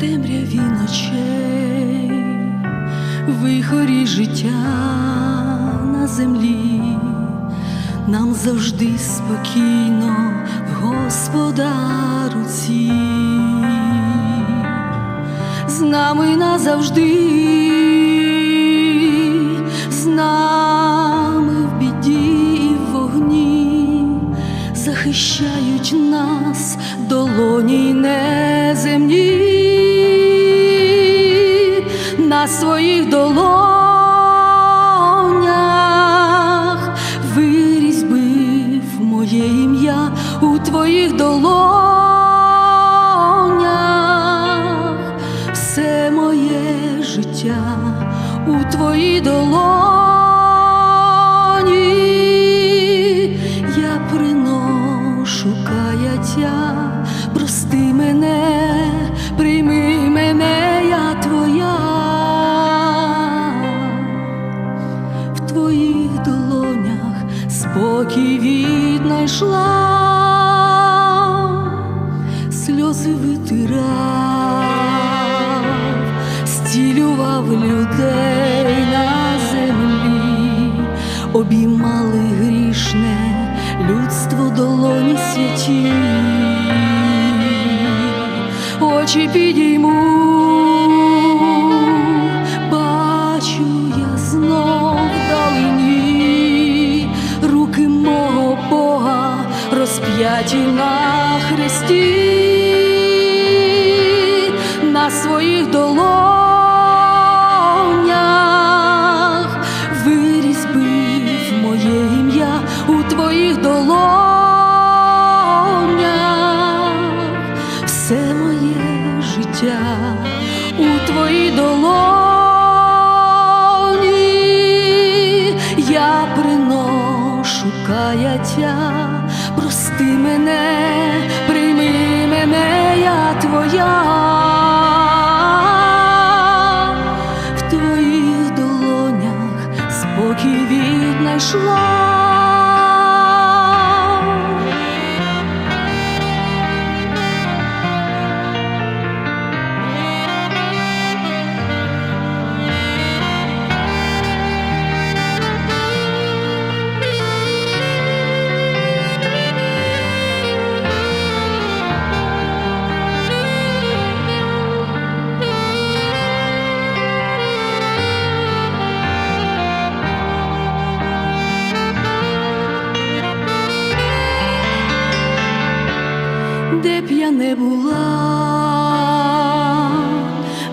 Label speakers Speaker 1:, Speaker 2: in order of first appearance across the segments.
Speaker 1: темряві ночей, вихорі життя на землі, нам завжди спокійно в Господа руці, з нами назавжди. Все моє життя у твоїй долоні, я приношу каяття, прости мене, прийми мене, я твоя, в твоїх долонях спокій віднайшла, сльози витирав, обіймали грішне людство долоні святі, очі підійму, бачу я знов руки мого Бога розп'яті на хресті, на своїх долонях твоїх долонях, все моє життя у твоїй долоні, я приношу каяття, прости мене, прийми мене, я твоя. В твоїх долонях спокій віднайшла. Де б я не була,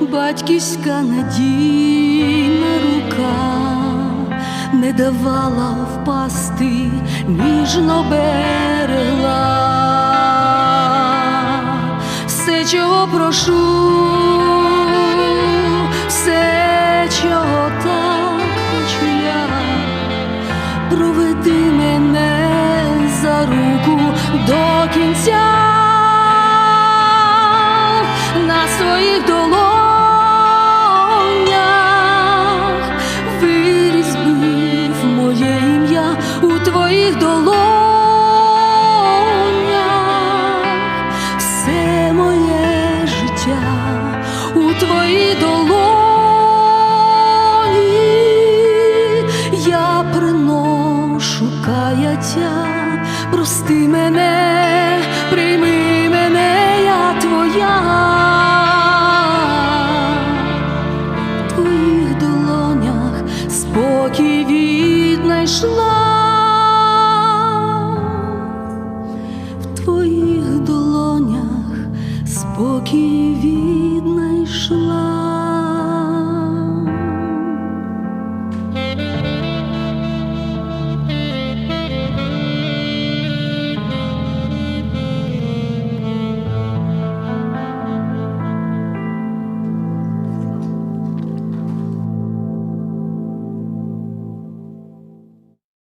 Speaker 1: батьківська надійна рука не давала впасти, ніжно берегла, все, чого прошу, каяття, прости мене, прийми мене, я твоя, в твоїх долонях спокій віднайшла, в твоїх долонях спокій.